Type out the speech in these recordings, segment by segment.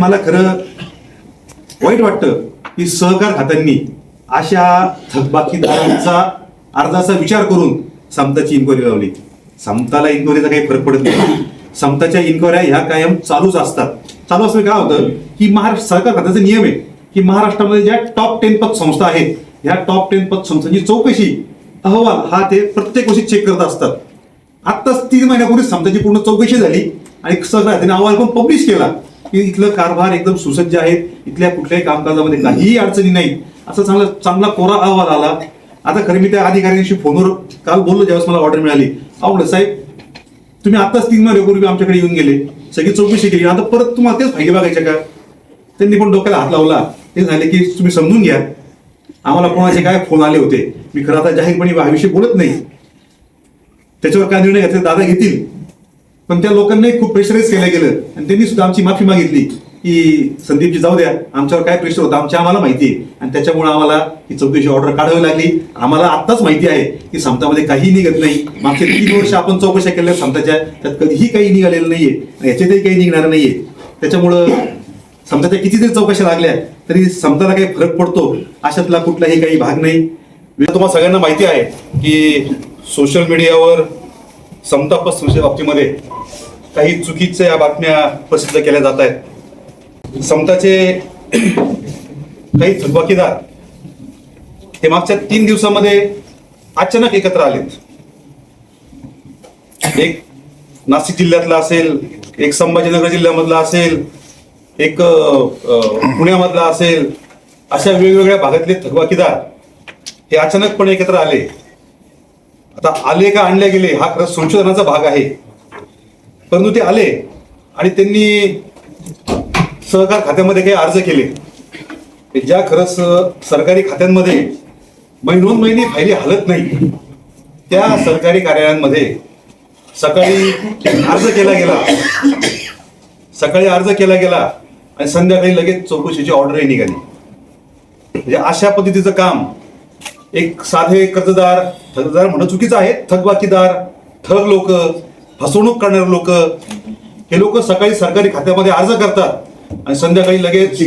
मला खरं वाईट वाटतं की सहकार खात्यांनी अशा थकबाकीदारांचा अर्जाचा विचार करून समताची इन्क्वायरी लावली. समताला इन्क्वायरीचा काही फरक पडत नाही. समताच्या इन्क्वायऱ्या ह्या कायम चालूच असतात. चालू असं काय होतं की महाराष्ट्र सहकार खात्याचा नियम आहे की महाराष्ट्रामध्ये ज्या टॉप टेन पद संस्था आहेत ह्या टॉप टेन पद संस्थांची चौकशी अहवाल हा ते प्रत्येक वर्षी चेक करत असतात. आत्ताच तीन महिन्यापूर्वी समताची पूर्ण चौकशी झाली आणि सहकार खात्याने अहवाल पण पब्लिश केला. की इथलं कारभार एकदम सुसज्ज आहेत इथल्या कुठल्याही कामकाजामध्ये काहीही अडचणी नाही. असा चांगला चांगला कोरा अहवाल आला. आता खरं मी त्या अधिकाऱ्यांशी फोनवर काल बोललो ज्यावेळेस मला ऑर्डर मिळाली. आवडलं साहेब तुम्ही आत्ताच तीन महिन्यापूर्वी आमच्याकडे येऊन गेले. सगळी चौकशी केली. आता परत तुम्हाला तेच फायदे बघायचे का? त्यांनी पण डोक्याला हात लावला. ते झाले की तुम्ही समजून घ्या. आम्हाला कोणाचे काय फोन आले होते? मी खरं आता जाहीरपणे हा विषय बोलत नाही. त्याच्यावर काय निर्णय घेतले? दादा घेतील. पण त्या लोकांनाही खूप प्रेशराईज केलं गेलं. आणि त्यांनी सुद्धा आमची माफी मागितली की संदीपजी जाऊ द्या. आमच्यावर काय प्रेशर होतं आमच्या आम्हाला माहिती आहे. आणि त्याच्यामुळे आम्हाला ही चौकशी ऑर्डर काढावी लागली. आम्हाला आत्ताच माहिती आहे की समतामध्ये काही निघत नाही. मागचे तीन वर्ष आपण चौकशा केल्या समताच्या त्यात कधीही काही निघालेलं नाहीये. आणि याच्यातही काही निघणार नाहीये. त्याच्यामुळं समताच्या किती जरी चौकशा लागल्या तरी समताला काही फरक पडतो अशातला कुठलाही काही भाग नाही. तुम्हाला सगळ्यांना माहिती आहे की सोशल मीडियावर समता पसंतीच्या बाबतीमध्ये काही चुकीच्या बातम्या प्रसिद्ध केल्या जात आहेत. समताचे काही थकबाकीदार हे मागच्या तीन दिवसामध्ये अचानक एकत्र आलेत. एक नाशिक जिल्ह्यातला असेल एक संभाजीनगर जिल्ह्यामधला असेल एक पुण्यामधला असेल अशा वेगवेगळ्या भागातले थकबाकीदार हे अचानकपणे एकत्र आले. आता आले का आणले गेले हा खरं संशोधनाचा भाग आहे. परंतु ते आले आणि त्यांनी सहकार खात्यामध्ये काही अर्ज केले. म्हणजे ज्या खरंच सरकारी खात्यांमध्ये महिनोन महिने फायली हलत नाही त्या सरकारी कार्यालयांमध्ये सकाळी अर्ज केला गेला. सकाळी अर्ज केला गेला आणि संध्याकाळी लगेच चौकशीची ऑर्डरही निघाली. म्हणजे अशा पद्धतीचं काम एक साधे कर्जदार थकदार म्हणणं चुकीचं आहे. थकबाकीदार ठग लोक फसवणूक करणारे लोक हे लोक सकाळी सरकारी खात्यामध्ये अर्ज करतात आणि संध्याकाळी लगेच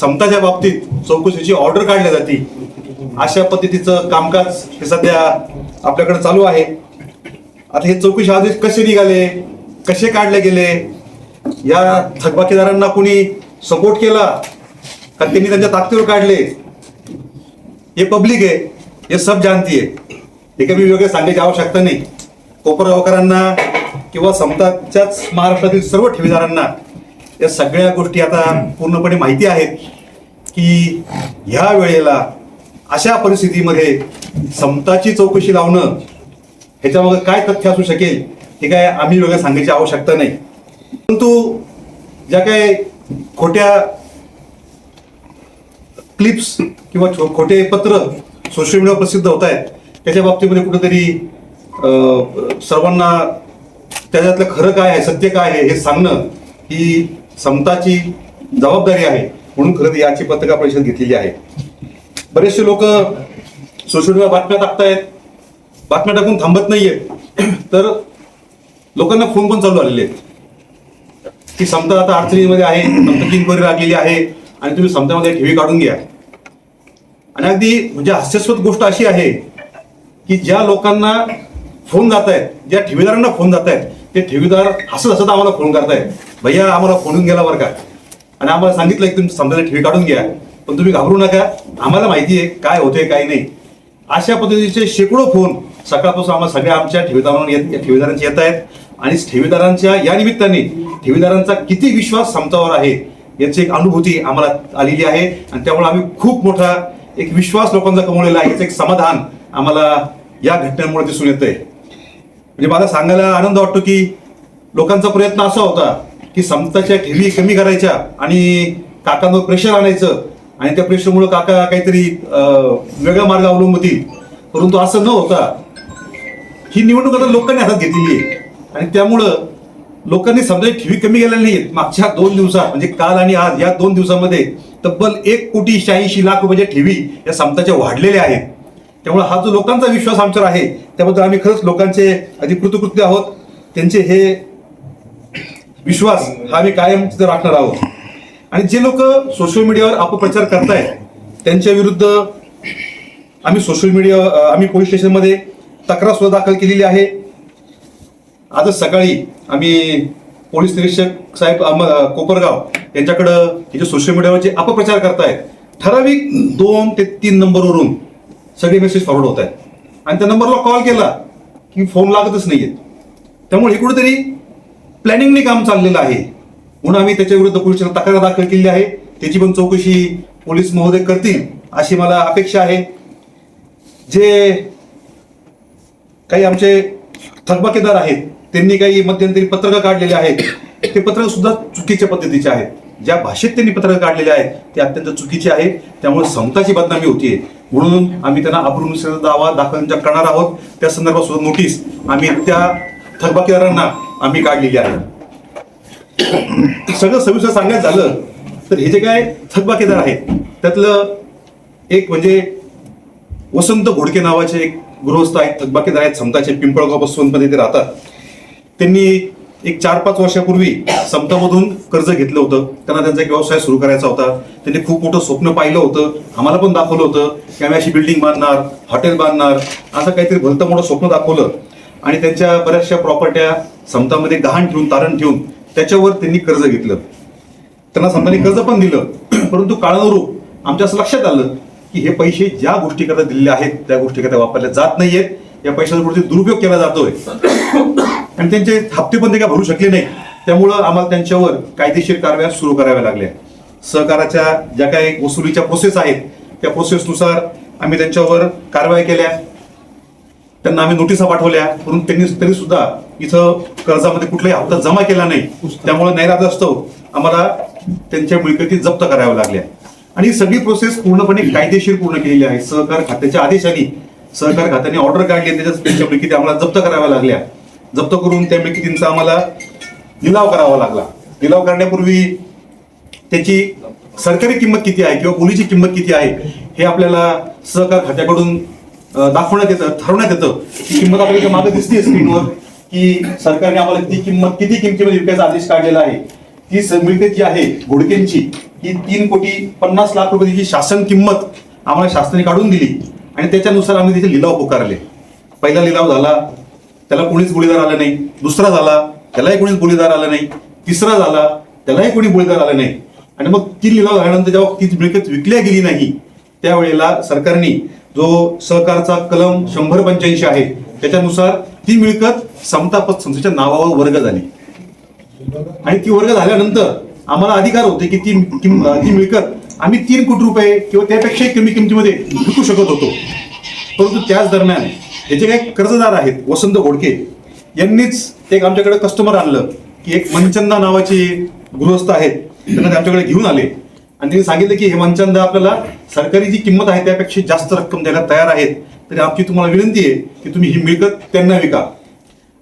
समताच्या बाबतीत चौकशीची ऑर्डर काढल्या जाते. अशा पद्धतीचं कामकाज हे सध्या आपल्याकडे चालू आहे. आता हे चौकशी आदेश कसे निघाले? कसे काढले गेले? या थकबाकीदारांना कोणी सपोर्ट केला? का त्यांनी त्यांच्या ताकदीवर काढले? हे पब्लिक आहे. हे सब जानती आहे. हे काही मी वेगळे सांगायची आवश्यकता नाही. कोपरगावकरांना किंवा समताच्याच महाराष्ट्रातील सर्व ठेवीदारांना या सगळ्या गोष्टी आता पूर्णपणे माहिती आहेत की ह्या वेळेला अशा परिस्थितीमध्ये समताची चौकशी लावणं ह्याच्यामध्ये काय तथ्य असू शकेल हे काय आम्ही वेगळं सांगायची आवश्यकता नाही. परंतु ज्या काही खोट्या क्लिप्स किंवा छो- खोटे पत्र सोशल मीडियावर प्रसिद्ध होत आहेत त्याच्या बाबतीमध्ये कुठेतरी सर्वांना त्याच्यातलं खरं काय आहे सत्य काय आहे हे सांगणं ही समताची जबाबदारी आहे. म्हणून खरं याची पत्रकार परिषद घेतलेली आहे. बरेचसे लोक सोशल मीडिया बातम्या टाकतायत. बातम्या टाकून थांबत नाहीयेत. तर लोकांना फोन पण चालू आलेले आहेत. की समता आता अडचणीमध्ये आहे समताची इन्क्वायरी लागलेली आहे आणि तुम्ही समतामध्ये ठेवी काढून घ्या. आणि अगदी म्हणजे हास्यास्पद गोष्ट अशी आहे की ज्या लोकांना फोन जात आहेत ज्या ठेवीदारांना फोन जात आहेत ते ठेवीदार हसत हसत आम्हाला फोन करताय भैया आम्हाला फोनून गेला बरं का? आणि आम्हाला सांगितलं की तुम्ही समजा ठेवी काढून घ्या. पण तुम्ही घाबरू नका. आम्हाला माहिती आहे काय होतंय काय नाही. अशा पद्धतीचे शेकडो फोन सकाळपासून आम्हाला सगळ्या आमच्या ठेवीदारांना येत ठेवीदारांचे येत आहेत. आणि ठेवीदारांच्या या निमित्ताने ठेवीदारांचा किती विश्वास समतावर आहे याची एक अनुभूती आम्हाला आलेली आहे. आणि त्यामुळे आम्ही खूप मोठा एक विश्वास लोकांचा कमवलेला आहे. याचं एक समाधान आम्हाला या घटनेमुळे दिसून येत आहे म्हणजे मला सांगायला आनंद वाटतो की लोकांचा प्रयत्न असा होता की समताच्या ठेवी कमी करायच्या आणि काकांवर प्रेशर आणायचं. आणि त्या प्रेशरमुळे काका काहीतरी वेगळा मार्ग अवलंबतील परंतु असं न होता ही निवडणूक आता लोकांनी हातात घेतलेली आहे. आणि त्यामुळं लोकांनी समजा ठेवी कमी केल्या नाहीत मागच्या दोन दिवसात म्हणजे काल आणि आज या दोन दिवसामध्ये तब्बल एक कोटी शहाऐंशी लाख रुपयाच्या ठेवी या समताच्या वाढलेल्या आहेत. त्यामुळे हा जो लोकांचा विश्वास आमच्यावर आहे त्याबद्दल आम्ही खरंच लोकांचे अधिकृतकृत्य आहोत. त्यांचे हे विश्वास हा आम्ही कायम तिथे राखणार आहोत. आणि जे लोक सोशल मीडियावर अपप्रचार करतायत त्यांच्या विरुद्ध आम्ही सोशल मीडिया आम्ही पोलीस स्टेशनमध्ये तक्रार सुद्धा दाखल केलेली आहे. आजच सकाळी आम्ही पोलीस निरीक्षक साहेब कोपरगाव यांच्याकडं हे जे सोशल मीडियावर जे अपप्रचार करतायत ठराविक दोन ते तीन नंबरवरून सगळे मेसेज फॉरवर्ड होत आहेत. आणि त्या नंबरला कॉल केला की फोन लागतच नाहीयेत त्यामुळे हे कुठेतरी प्लॅनिंगने काम चाललेलं आहे. म्हणून आम्ही त्याच्या विरुद्ध तक्रार दाखल केली आहे. त्याची पण चौकशी पोलीस महोदय करतील अशी मला अपेक्षा आहे. जे काही आमचे थकबाकीदार आहेत त्यांनी काही मध्यंतरी पत्रकं काढलेले आहेत ते पत्रक सुद्धा चुकीच्या पद्धतीचे आहेत. ज्या भाषेत त्यांनी पत्रकं काढलेले आहेत ते अत्यंत चुकीचे आहेत. त्यामुळे संताची बदनामी होतीये. म्हणून आम्ही त्यांना अब्रुनुसार दावा दाखल ज्या करणार आहोत त्या संदर्भात सुद्धा नोटीस आम्ही त्या थकबाकीदारांना आम्ही काढलेली आहे. सगळं सविस्तर सांगायचं झालं तर हे जे काय थकबाकीदार आहेत त्यातलं एक म्हणजे वसंत घोडके नावाचे एक गृहस्थ आहेत थकबाकीदार आहेत समताचे पिंपळगाव बसवंतमध्ये ते राहतात. त्यांनी एक चार पाच वर्षापूर्वी समतामधून कर्ज घेतलं होतं. त्यांना त्यांचा एक व्यवसाय सुरू करायचा होता. त्यांनी खूप मोठं स्वप्न पाहिलं होतं. आम्हाला पण दाखवलं होतं की आम्ही अशी बिल्डिंग बांधणार हॉटेल बांधणार असं काहीतरी भलतं मोठं स्वप्न दाखवलं. आणि त्यांच्या बऱ्याचशा प्रॉपर्ट्या समतामध्ये गहाण ठेवून तारण ठेवून त्याच्यावर त्यांनी कर्ज घेतलं. त्यांना समताने कर्ज पण दिलं. परंतु काळानुरूप आमच्या असं लक्षात आलं की हे पैसे ज्या गोष्टीकरता दिलेले आहेत त्या गोष्टीकरता वापरल्या जात नाहीयेत. या पैशाचा दुरुपयोग केला जातोय. आणि त्यांचे हप्ते पण ते काय भरू शकले नाही. त्यामुळं आम्हाला त्यांच्यावर कायदेशीर कारवाया सुरू कराव्या लागल्या. सहकाराच्या ज्या काही वसुलीच्या प्रोसेस आहेत त्या प्रोसेसनुसार आम्ही त्यांच्यावर कारवाई केल्या. त्यांना आम्ही नोटिसा पाठवल्या. परंतु त्यांनी तरी सुद्धा इथं कर्जामध्ये कुठलाही हप्ता जमा केला नाही. त्यामुळे नैरादास्तव आम्हाला त्यांच्या मिळकती जप्त कराव्या लागल्या. आणि ही सगळी प्रोसेस पूर्णपणे कायदेशीर पूर्ण केलेली आहे. सहकार खात्याच्या आदेशाने सहकार खात्याने ऑर्डर काढली त्याच्या त्यांच्या मिळकती आम्हाला जप्त कराव्या लागल्या. जप्त करून त्यापैकी त्यांचा आम्हाला लिलाव करावा लागला. लिलाव करण्यापूर्वी त्याची सरकारी किंमत किती आहे किंवा बोलीची किंमत किती आहे हे आपल्याला सहकार खात्याकडून दाखवण्यात येतं ठरवण्यात येतं. ती किंमत आपल्याला मागे दिसते स्क्रीनवर की सरकारने आम्हाला ती किंमत किती किमतीमध्ये विकायचा आदेश काढलेला आहे. ती स- जी आहे घोडकेंची ही तीन कोटी पन्नास लाख रुपयाची शासन किंमत आम्हाला शासनाने काढून दिली आणि त्याच्यानुसार आम्ही त्याचे लिलाव पुकारले. पहिला लिलाव झाला त्याला कोणीच गुळीदार आलं नाही. दुसरा झाला त्यालाही कोणीच गुळीदार आला नाही. तिसरा झाला त्यालाही कोणी गुळीदार आला नाही. आणि मग ती लिलाव झाल्यानंतर जेव्हा ती मिळकत विकल्या गेली नाही त्यावेळेला सरकारने जो सहकारचा कलम शंभर पंच्याऐंशी आहे त्याच्यानुसार ती मिळकत समता संस्थेच्या नावावर वर्ग झाली. आणि ती वर्ग झाल्यानंतर आम्हाला अधिकार होते की ती ती मिळकत आम्ही तीन कोटी रुपये किंवा त्यापेक्षाही कमी किमतीमध्ये विकू शकत होतो. परंतु त्याच दरम्यान हे जे काही कर्जदार आहेत वसंत घोडके यांनीच एक आमच्याकडे कस्टमर आणलं की एक मनचंदा नावाचे गृहस्थ आहेत त्यांना ते आमच्याकडे घेऊन आले. आणि त्यांनी सांगितलं की हे मनचंदा आपल्याला सरकारी जी किंमत आहे त्यापेक्षा जास्त रक्कम द्यायला तयार आहेत. तरी आमची तुम्हाला विनंती आहे की तुम्ही ही मिळकत त्यांना विका.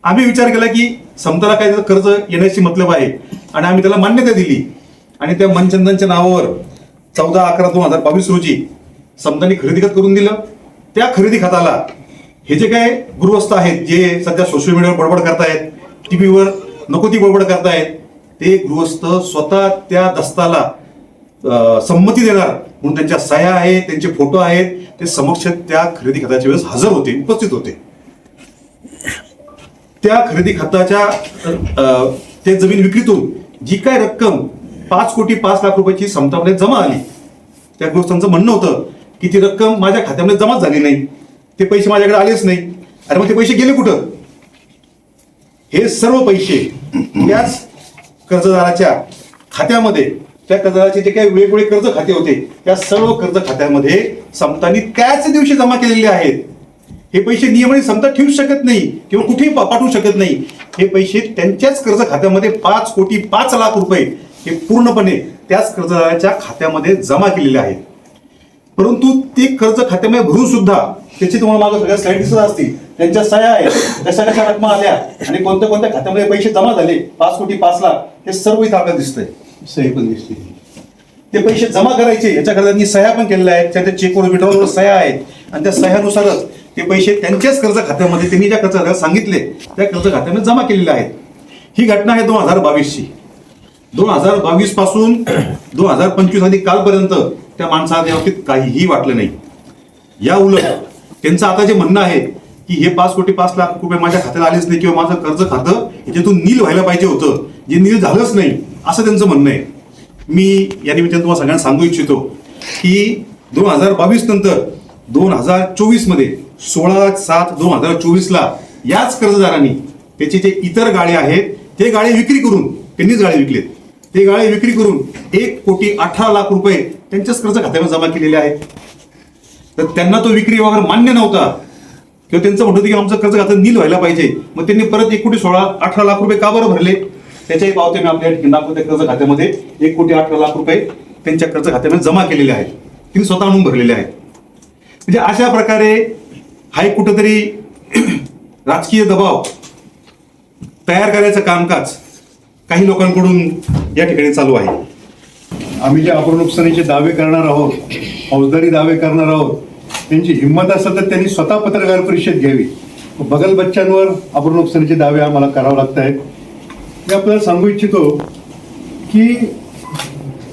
आम्ही विचार केला की समताला काय त्याचं कर्ज येण्याची मतलब आहे आणि आम्ही त्याला मान्यता दिली आणि त्या मनचंदनच्या नावावर चौदा अकरा दोन हजार बावीस रोजी समतांनी खरेदी खत करून दिलं. त्या खरेदी खताला हे जे काय गृहस्थ आहेत जे सध्या सोशल मीडियावर बडबड करतायत टीव्हीवर नको ती बडबड करतायत ते गृहस्थ स्वतः त्या दस्ताला संमती देणार म्हणून त्यांच्या सह्या आहेत त्यांचे फोटो आहेत ते समक्ष त्या खरेदी खताच्या वेळेस हजर होते उपस्थित होते. त्या खरेदी खताच्या ते जमीन विक्रीतून जी काय रक्कम पाच कोटी पाच लाख रुपयाची समतामध्ये जमा आली. त्या गृहस्थांचं म्हणणं होतं की ती रक्कम माझ्या खात्यामध्ये जमाच झाली नाही. ते पैसे माझ्याकडे आलेच नाही. अरे मग ते पैसे गेले कुठं? हे सर्व पैसे त्याच कर्जदाराच्या खात्यामध्ये त्या कर्जदाराचे जे काही वेगवेगळे कर्ज खाते होते त्या सर्व कर्ज खात्यामध्ये समतानी त्याच दिवशी जमा केलेले आहेत. हे पैसे नियमित समता ठेवू शकत नाही किंवा कुठेही पाठवू शकत नाही. हे पैसे त्यांच्याच कर्ज खात्यामध्ये पाच कोटी पाच लाख रुपये हे पूर्णपणे त्याच कर्जदाराच्या खात्यामध्ये जमा केलेले आहेत. परंतु ते कर्ज खात्यामध्ये भरून सुद्धा त्याची तुम्हाला मागं सगळ्या स्लाईड दिसत असतील. त्यांच्या सह्या आहेत. कशा कशा रकमा आल्या. आणि कोणत्या कोणत्या खात्यामध्ये पैसे जमा झाले? पाच कोटी पाच लाख. हे सर्व इथं आपल्याला दिसतंय. सही पण दिसते ते पैसे जमा करायचे. याच्याकडे त्यांनी सह्या पण केलेल्या आहेत. त्या चेकवर विठावर सह्या आहेत. आणि त्या सह्यानुसारच ते पैसे त्यांच्याच कर्ज खात्यामध्ये त्यांनी ज्या कर्ज खात्यात सांगितले त्या कर्ज खात्यामध्ये जमा केलेले आहेत. ही घटना आहे दोन हजार बावीसची. दोन हजार बावीसपासून दोन हजार पंचवीस आधी कालपर्यंत त्या माणसाला त्या बाबतीत काहीही वाटलं नाही. या उलट त्यांचं आता जे म्हणणं आहे की हे पाच कोटी पाच लाख रुपये माझ्या खात्यात आलेच नाही किंवा माझं कर्ज खातं याच्यातून नील व्हायला पाहिजे होतं. जे नील झालंच नाही असं त्यांचं म्हणणं आहे. मी या निमित्तानं तुम्हाला सगळ्यांना सांगू इच्छितो की दोन हजार बावीस नंतर दोन हजार चोवीसमध्ये सोळा सात दोन हजार चोवीसला याच कर्जदारांनी त्याचे जे इतर गाळे आहेत ते गाळे विक्री करून त्यांनीच गाळे विकलेत. ते गाळे विक्री करून एक कोटी अठरा लाख रुपये त्यांच्याच कर्ज खात्यामध्ये जमा केलेले आहेत. तर त्यांना तो विक्री व्यवहार मान्य नव्हता. किंवा त्यांचं म्हणत की आमचं कर्ज खातं नील व्हायला पाहिजे. मग त्यांनी परत एक कोटी सोळा अठरा लाख रुपये का बरं भरले? त्याच्याही पावते मी आपल्या ठिकाणी त्या कर्ज खात्यामध्ये. एक कोटी अठरा लाख रुपये त्यांच्या कर्ज खात्यामध्ये जमा केलेले आहेत. तिने स्वतः आणून भरलेले आहेत. म्हणजे अशा प्रकारे हा एक कुठंतरी राजकीय दबाव तयार करायचं कामकाज काही लोकांकडून या ठिकाणी चालू आहे. आम्ही जे आपण नुकसानीचे दावे करणार आहोत फौजदारी दावे करणार आहोत त्यांची हिंमत असेल तर त्यांनी स्वतः पत्रकार परिषद घ्यावी. बगल बच्चांवर आपण नुकसानीचे दावे आम्हाला करावे लागत आहेत मी आपल्याला सांगू इच्छितो की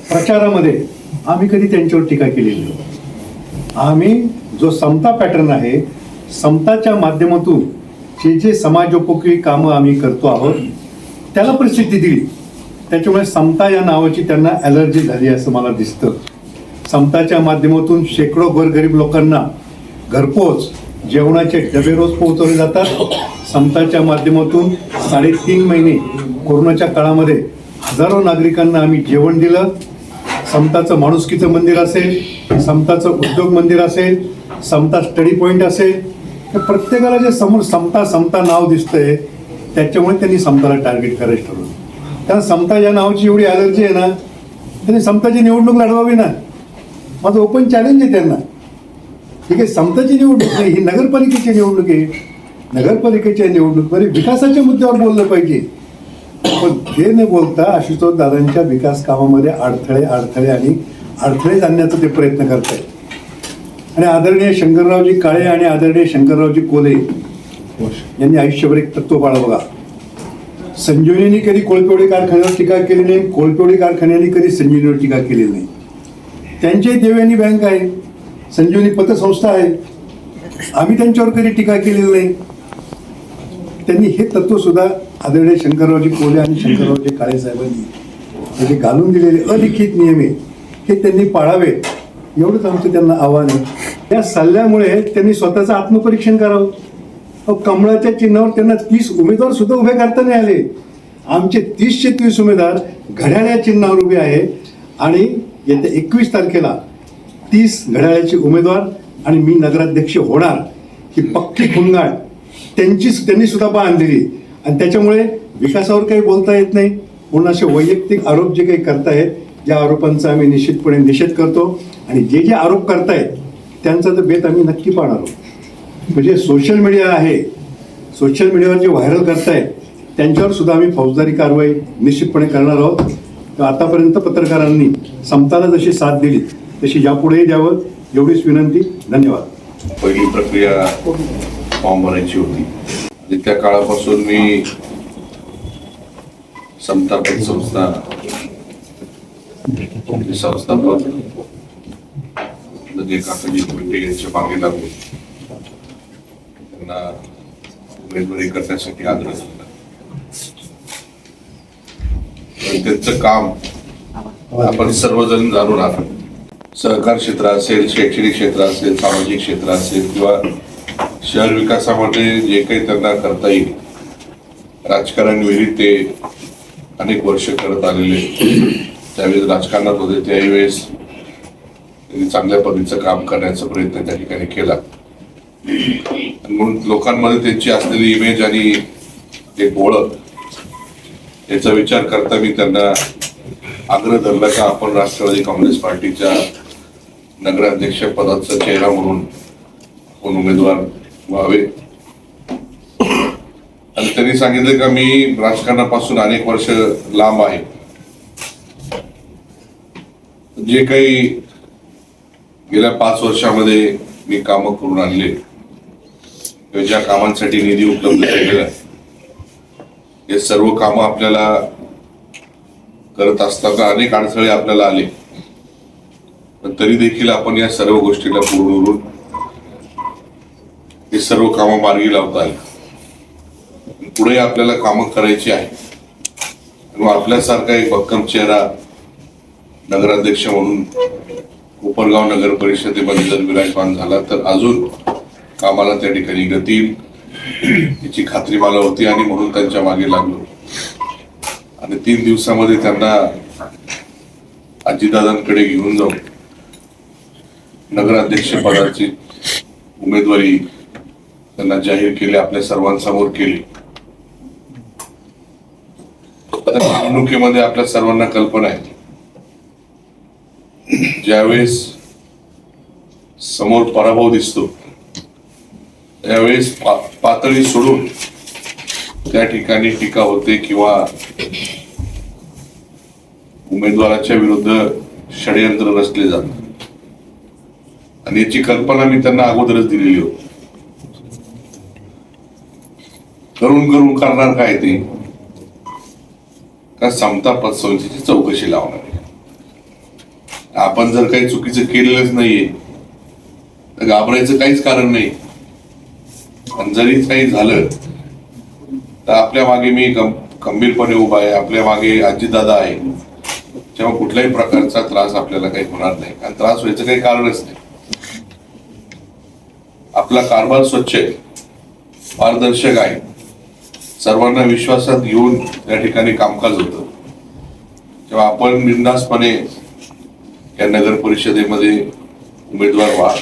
प्रचारामध्ये आम्ही कधी त्यांच्यावर टीका केलेली नाही. आम्ही जो समता पॅटर्न आहे समताच्या माध्यमातून जे जे समाजोपयोगी कामं आम्ही करतो आहोत त्याला प्रसिद्धी दिली. त्याच्यामुळे समता या नावाची त्यांना ॲलर्जी झाली असं मला दिसतं. समताच्या माध्यमातून शेकडो गोरगरीब लोकांना घरपोच जेवणाचे डबे रोज पोहोचवले जातात. समताच्या माध्यमातून साडेतीन महिने कोरोनाच्या काळामध्ये हजारो नागरिकांना आम्ही जेवण दिलं. समताचं माणुसकीचं मंदिर असेल समताचं उद्योग मंदिर असेल समता स्टडी पॉईंट असेल तर प्रत्येकाला जे समोर समता समता नाव दिसतंय त्याच्यामुळे त्यांनी समताला टार्गेट करायचं ठरवलं. कारण समता या नावाची एवढी ॲलर्जी आहे ना त्यांनी समताची निवडणूक लढवावी ना. माझं ओपन चॅलेंज आहे त्यांना. ठीक आहे समताची निवडणूक नाही ही नगरपालिकेची निवडणूक आहे. नगरपालिकेच्या निवडणुकीमध्ये विकासाच्या मुद्द्यावर बोललं पाहिजे. पण ते न बोलता आशुतोष दादांच्या विकास कामामध्ये अडथळे अडथळे आणि अडथळे आणण्याचा ते प्रयत्न करत आहेत आणि आदरणीय शंकररावजी काळे आणि आदरणीय शंकररावजी कोले यांनी आयुष्यभर एक तत्व पाळा बघा. संजीवनीने कधी कोळपेवडी कारखान्यावर टीका केली नाही कोळपेवडी कारखान्याने कधी संजीवनीवर टीका केलेली नाही. त्यांच्याही देवयानी बँक आहे. संजीवनी पतसंस्था आहे. आम्ही त्यांच्यावर कधी टीका केलेली नाही. त्यांनी हे तत्व सुद्धा आदरणीय शंकररावजी कोले आणि शंकररावजी काळे साहेबांनी हे जे घालून दिलेले अलिखित नियम आहे. हे त्यांनी पाळावेत. एवढंच आमचं त्यांना आव्हान आहे. या सल्ल्यामुळे त्यांनी स्वतःचं आत्मपरीक्षण करावं. अहो, कमळाच्या चिन्हावर त्यांना तीस उमेदवार सुद्धा उभे करता नाही आले. आमचे तीसशे तीस उमेदवार घड्याळ्या चिन्हावर उभे आहे. आणि येत्या एकवीस तारखेला तीस घड्याळ्याचे उमेदवार आणि मी नगराध्यक्ष होणार ही पक्की खुंगाळ त्यांचीच त्यांनी सुद्धा बांधलेली आणि त्याच्यामुळे विकासावर काही बोलता येत नाही. म्हणून असे वैयक्तिक आरोप जे काही करतायत ज्या आरोपांचा आम्ही निश्चितपणे निषेध करतो. आणि जे जे आरोप करतायत त्यांचा तर बेत आम्ही नक्की पाहणार आहोत. म्हणजे सोशल मीडिया आहे. सोशल मीडियावर जे व्हायरल करतायत त्यांच्यावर सुद्धा आम्ही फौजदारी कारवाई निश्चितपणे करणार आहोत. आतापर्यंत पत्रकारांनी समताला जशी साथ दिली तशी यापुढेही द्यावं एवढीच विनंती. धन्यवाद. पहिली प्रक्रिया फॉर्म भरायची होती. आणि त्या काळापासून मी समता संस्था संस्थापक म्हणजे काकाजी कुंटे यांच्या मागे लागलो त्यांना उमेदवारी करण्यासाठी आग्रह आणि त्यांचं काम आपण सर्वजण जाणून आहात. सहकार क्षेत्र असेल शैक्षणिक क्षेत्र असेल सामाजिक क्षेत्र असेल किंवा शहर विकासामध्ये जे काही त्यांना करता येईल राजकारण विहित ते अनेक वर्ष करत आलेले त्यावेळेस राजकारणात होते त्याही वेळेस त्यांनी चांगल्या पद्धतीचं काम करण्याचा प्रयत्न त्या ठिकाणी केला. म्हणून लोकांमध्ये त्यांची असलेली इमेज आणि एक ओळख याचा विचार करता मी त्यांना आग्रह धरला का आपण राष्ट्रवादी काँग्रेस पार्टीच्या नगराध्यक्ष पदाचा चेहरा म्हणून कोण उमेदवार व्हावे. आणि त्यांनी सांगितलं का मी राजकारणापासून अनेक वर्ष लांब आहे. जे काही गेल्या पाच वर्षामध्ये मी कामं करून आणले. ज्या कामांसाठी निधी उपलब्ध केला हे सर्व कामं आपल्याला करत असताना अनेक अडथळे आपल्याला आले. पण तरी देखील आपण या सर्व गोष्टीला पूर्ण उरून हे सर्व कामं मार्गी लावता आली. पुढे आपल्याला कामं करायची आहे मग आपल्यासारखा एक भक्कम चेहरा नगराध्यक्ष म्हणून कोपरगाव नगर परिषदेमध्ये जर विराजमान झाला तर अजून कामाला त्या ठिकाणी गती येईल याची खात्री मला होती आणि म्हणून त्यांच्या मागे लागलो. आणि तीन दिवसामध्ये त्यांना आजीदादांकडे घेऊन जाऊन नगराध्यक्ष पदाची उमेदवारी त्यांना जाहीर केली आपल्या सर्वांसमोर केली. निवडणुकीमध्ये आपल्या सर्वांना कल्पना आहे. ज्यावेळेस समोर पराभव दिसतो त्यावेळेस पा- पातळी सोडून त्या ठिकाणी टीका होते किंवा उमेदवाराच्या विरुद्ध षडयंत्र रचले जातात. आणि याची कल्पना मी त्यांना अगोदरच दिलेली होती. करून करून करणार काय ते? का समता पतसंस्थेची चौकशी लावणार आहे? आपण जर काही चुकीचं केलेलंच नाहीये तर घाबरायचं काहीच कारण नाही. पण जरी काही झालं तर आपल्या मागे मी खंबीरपणे गंभीरपणे उभा आहे. आपल्या मागे आजीदादा आहे. तेव्हा कुठल्याही प्रकारचा त्रास आपल्याला काही होणार नाही. आणि त्रास व्हायचं काही कारणच नाही. आपला कारभार स्वच्छ आहे. पारदर्शक आहे. सर्वांना विश्वासात घेऊन त्या ठिकाणी कामकाज होतं. तेव्हा आपण बिंदासपणे या नगर परिषदेमध्ये उमेदवार व्हा.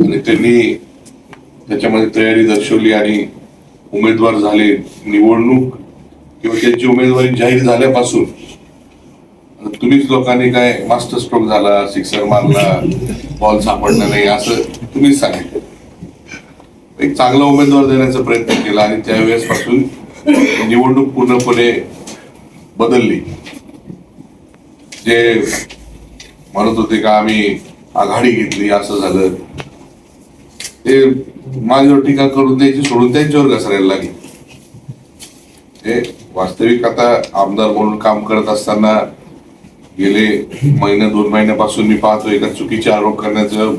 आणि त्यांनी त्याच्यामध्ये तयारी दर्शवली आणि उमेदवार झाले. निवडणूक किंवा त्यांची उमेदवारी जाहीर झाल्यापासून तुम्हीच लोकांनी काय मास्टर स्ट्रोक झाला सिक्सर मारला बॉल सापडला नाही असं तुम्हीच सांगितलं. एक चांगला उमेदवार देण्याचा प्रयत्न केला आणि त्यावेळेस पासून निवडणूक पूर्णपणे बदलली. जे म्हणत होते का आम्ही आघाडी घेतली असं झालं. ते माझ्यावर टीका करून द्यायची सोडून त्यांच्यावर घसरायला लागली. हे वास्तविक आता आमदार म्हणून काम करत असताना गेले महिने दोन महिन्यापासून मी पाहतोय का चुकीचे आरोप करण्याचं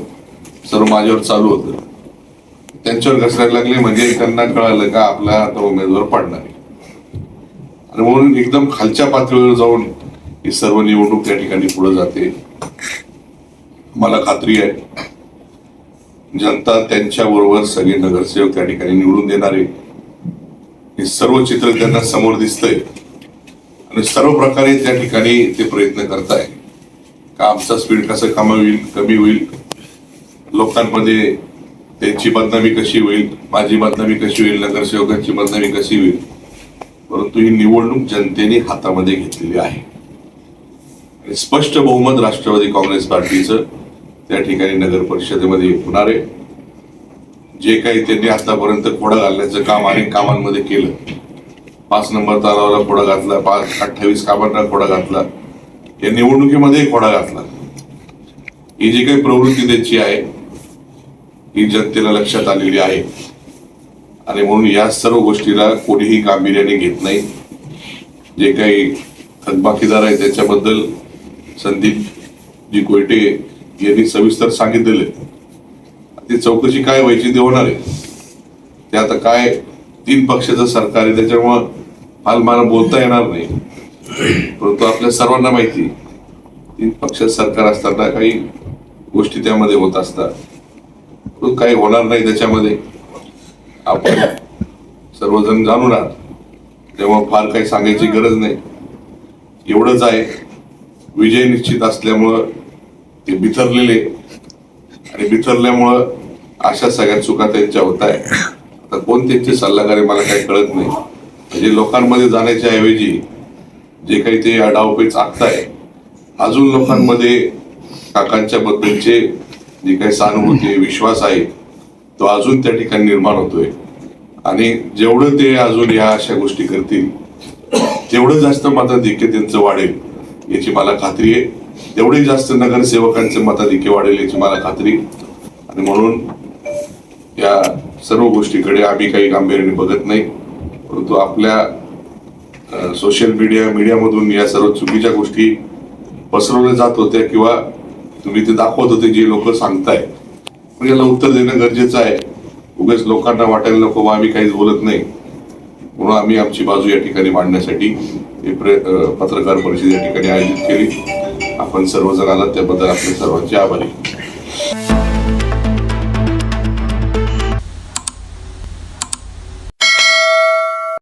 सर्व माझ्यावर चालू होतं. त्यांच्यावर घसरायला लागले म्हणजे त्यांना कळालं का आपला आता उमेदवार पडणार आणि म्हणून एकदम खालच्या पातळीवर जाऊन ही सर्व निवडणूक त्या ठिकाणी पुढे जाते. मला खात्री आहे. जनता त्यांच्या बरोबर सगळे नगरसेवक त्या ठिकाणी निवडून देणारे. हे सर्व चित्र त्यांना समोर दिसतंय. आणि सर्व प्रकारे त्या ठिकाणी ते प्रयत्न करताय. का आमचा स्पीड कसं कमी होईल कमी होईल? लोकांमध्ये त्यांची बदनामी कशी होईल? माझी बदनामी कशी होईल? नगरसेवकांची बदनामी कशी होईल? परंतु ही निवडणूक जनतेने हातामध्ये घेतलेली आहे. स्पष्ट बहुमत राष्ट्रवादी काँग्रेस पार्टीचं त्या ठिकाणी नगर परिषदेमध्ये होणार आहे. जे काही त्यांनी आतापर्यंत खोडा घालण्याचं काम अनेक कामांमध्ये केलं. पाच नंबर तालावाला खोडा घातला पाच अठ्ठावीस कामांना खोडा घातला. या निवडणुकीमध्ये खोडा घातला. ही जी काही प्रवृत्ती त्यांची आहे ही जनतेला लक्षात आलेली आहे. आणि म्हणून या सर्व गोष्टीला कोणीही गांभीर्याने घेत नाही. जे काही थकबाकीदार आहे त्याच्याबद्दल संदीप जी कोयटे यांनी सविस्तर सांगितलेले ती चौकशी काय व्हायची ते होणार आहे? ते आता काय तीन पक्षाचं सरकार आहे त्याच्यामुळं फार मला बोलता येणार नाही. परंतु आपल्या सर्वांना माहिती तीन पक्षात सरकार असताना काही गोष्टी त्यामध्ये होत असतात. परंतु काही होणार नाही त्याच्यामध्ये. आपण सर्वजण जाणून आहात. तेव्हा फार काही सांगायची गरज नाही. एवढंच आहे. विजय निश्चित असल्यामुळं ते बिथरलेले. आणि बिथरल्यामुळं अशा सगळ्या चुका त्यांच्या होत आहे आता कोण त्यांचे सल्लागार आहे मला काही कळत नाही. म्हणजे लोकांमध्ये जाण्याच्या ऐवजी जे काही ते डावपेच आखताय अजून लोकांमध्ये काकांच्या बद्दलचे जे काही सहानुभूती आहे, विश्वास आहे तो अजून त्या ठिकाणी निर्माण होतोय. आणि जेवढं ते अजून या अशा गोष्टी करतील तेवढं जास्त मताधिक्य त्यांचं वाढेल याची मला खात्री आहे. तेवढे जास्त नगरसेवकांचे मताधिक्य वाढेल याची मला खात्री. आणि म्हणून या सर्व गोष्टीकडे आम्ही काही गांभीर्याने बघत नाही. परंतु आपल्या सोशल मीडिया मीडियामधून या सर्व चुकीच्या गोष्टी पसरवल्या जात होत्या किंवा तुम्ही ते दाखवत होते जे लोक सांगताय. पण याला उत्तर देणं गरजेचं आहे. उगाच लोकांना वाटायला नको बा आम्ही काहीच बोलत नाही. म्हणून आम्ही आमची बाजू या ठिकाणी मांडण्यासाठी पत्रकार परिषद या ठिकाणी आयोजित केली. आपण सर्वजण आलात त्याबद्दल आपल्या सर्वांचे आभारी.